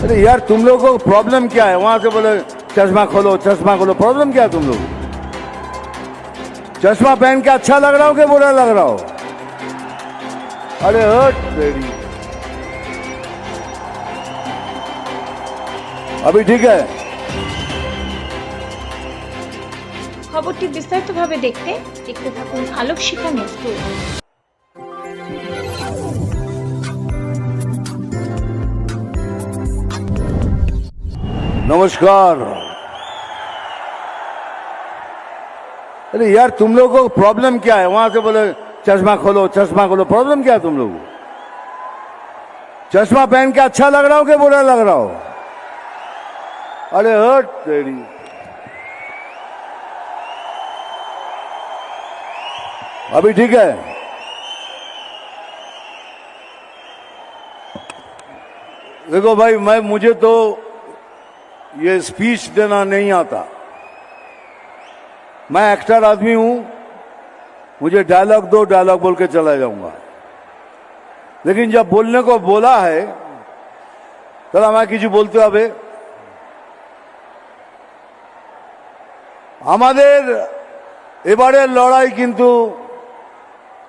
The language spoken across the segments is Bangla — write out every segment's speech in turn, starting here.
अरे यार तुम लोगों को प्रॉब्लम क्या है वहां से बोले चश्मा खोलो चश्मा खोलो प्रॉब्लम क्या है तुम लोग चश्मा पहन के अच्छा लग रहा हो कि बुरा लग रहा हो अरे हट तेरी अभी ठीक है খবরটি বিস্তারিতভাবে দেখতে দেখতে থাকুন আলোক শিখা নিউজ नमस्कार। अरे यार, तुम लोगों को प्रॉब्लम क्या है? वहाँ से बोले, चश्मा खोलो चश्मा खोलो। प्रॉब्लम क्या है तुम लोग चश्मा पहन के अच्छा लग रहा हो कि बुरा लग रहा हो? अरे हट तेरी। अभी ठीक है? देखो भाई, मैं, मुझे तो ये स्पीच देना नहीं आता मैं एक्टर आदमी हूं मुझे डायलॉग दो डायलॉग बोल के चला जाऊंगा लेकिन जब बोलने को बोला है তাহলে আমাকে কিছু বলতে হবে আমাদের এবারের লড়াই কিন্তু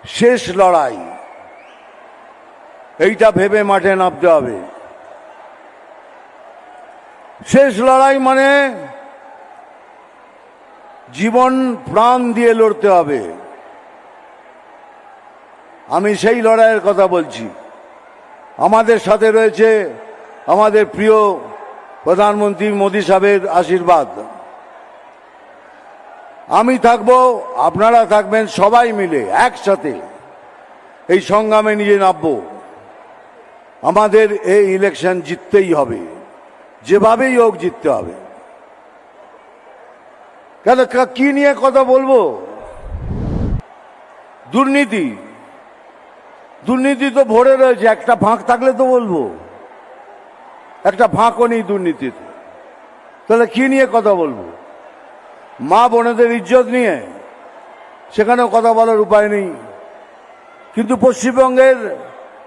শেষ লড়াই এইটা ভেবে মাঠে নামতে হবে শেষ লড়াই মানে জীবন প্রাণ দিয়ে লড়তে হবে। আমি সেই লড়াইয়ের কথা বলছি। আমাদের সাথে রয়েছে আমাদের প্রিয় প্রধানমন্ত্রী মোদী সাহেবের আশীর্বাদ। আমি থাকব, আপনারা থাকবেন সবাই মিলে একসাথে এই সংগ্রামে নিজে নামবো। আমাদের এই ইলেকশন জিততেই হবে। যেভাবেই হোক জিততে হবে। কেন কা- নিয়ে কথা বলব? দুর্নীতি। দুর্নীতি তো ভরে রয়েছে, একটা ফাঁক থাকলে তো বলব। একটা ফাঁকও নেই দুর্নীতিতে। তাহলে কি নিয়ে কথা বলব? মা বোনেদের ইজ্জত নিয়ে সেখানেও কথা বলার উপায় নেই। কিন্তু পশ্চিমবঙ্গের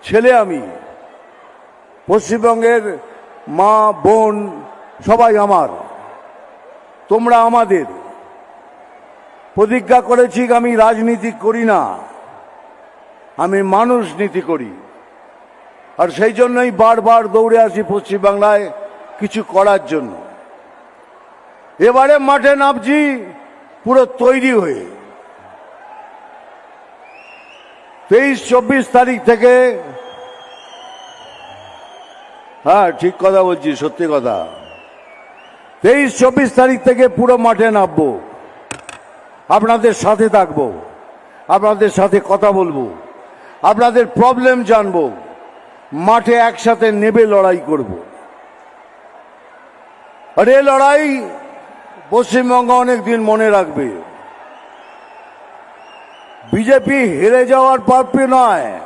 ছেলে আমি। পশ্চিমবঙ্গের মা, বোন, সবাই আমার। তোমরা আমাদের। প্রতিজ্ঞা করেছি আমি রাজনীতি করি না, আমি মানুষ নীতি করি। আর সেই জন্যই বারবার দৌড়ে আসি পশ্চিমবাংলায় কিছু করার জন্য। এবারে মাঠে নামছি, পুরো তৈরি হয়ে। তেইশ, চব্বিশ তারিখ থেকে হ্যাঁ ঠিক কথা বলছি, সত্যি কথা। তেইশ চব্বিশ তারিখ থেকে পুরো মাঠে নামবো। আপনাদের সাথে থাকব। আপনাদের সাথে কথা বলব। আপনাদের প্রবলেম জানব। মাঠে একসাথে নেবে লড়াই করব। আর এই লড়াই পশ্চিমবঙ্গ অনেক দিন মনে রাখবে। বিজেপি হেরে যাওয়ার প্রার্থী নয়।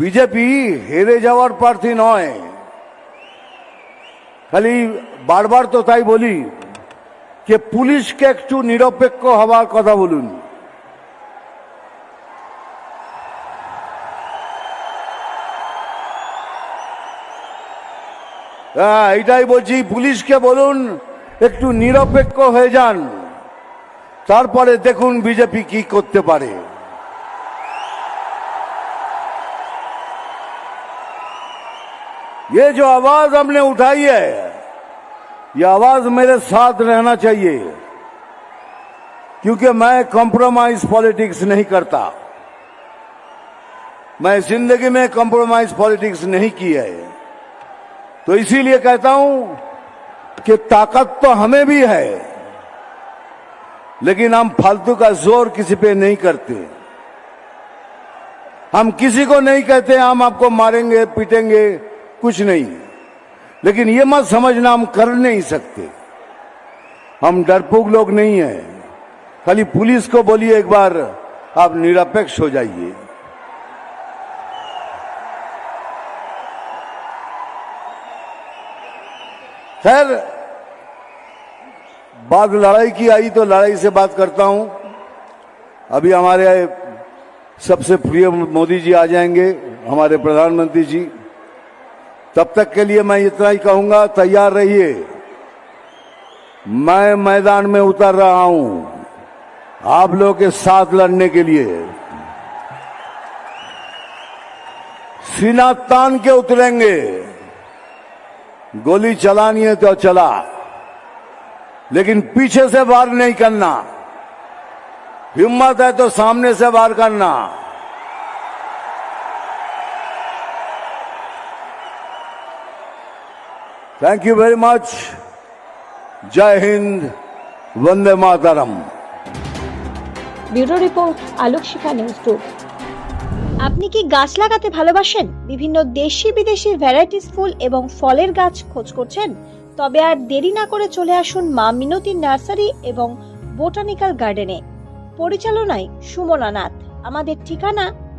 বিজেপি হেরে যাওয়ার প্রার্থী নয়। খালি বারবার তো তাই বলি যে পুলিশকে একটু নিরপেক্ষ হওয়ার কথা বলুন। হ্যাঁ এটাই বলছি, পুলিশকে বলুন, একটু নিরপেক্ষ হয়ে যান। তারপরে দেখুন বিজেপি কি করতে পারে। ये जो आवाज़ हमने उठाई है, ये आवाज़ मेरे साथ रहना चाहिए, क्योंकि मैं कॉम्प्रोमाइज पॉलिटिक्स नहीं करता। मैं ज़िंदगी में कॉम्प्रोमाइज पॉलिटिक्स नहीं की है। तो इसीलिए कहता हूँ कि ताकत तो हमें भी है, लेकिन हम फालतू का ज़ोर किसी पे नहीं करते। हम किसी को नहीं कहते, हम आपको मारेंगे, पीटेंगे कुछ नहीं। लेकिन ये मत समझना, हम कर नहीं सकते। हम डरपोक लोग नहीं है। खाली पुलिस को बोलिए एक बार, आप निरपेक्ष हो जाइए। खैर, बात लड़ाई की आई तो लड़ाई से बात करता हूँ। अभी हमारे सबसे प्रिय मोदी जी आ जाएँगे, हमारे प्रधानमंत्री जी। तब तक के लिए मैं इतना ही कहूँगा, तैयार रहिए। मैं मैदान में उतर रहा हूँ, आप लोगों के साथ लड़ने के लिए। सीना तान के उतरेंगे। गोली चलानी है तो चला, लेकिन पीछे से वार नहीं करना। हिम्मत है तो सामने से वार करना। Thank you very much. Jai Hind, Vande Mataram. Bureau report Shikha News Group. আপনি কি গাছ লাগাতে ভালোবাসেন বিভিন্ন দেশি বিদেশি ভ্যারাইটিস ফুল এবং ফলের গাছ খোঁজ করছেন তবে আর দেরি না করে চলে আসুন মা মিনতি নার্সারি এবং বোটানিক্যাল গার্ডেনে পরিচালনায় সুমনা নাথ আমাদের ঠিকানা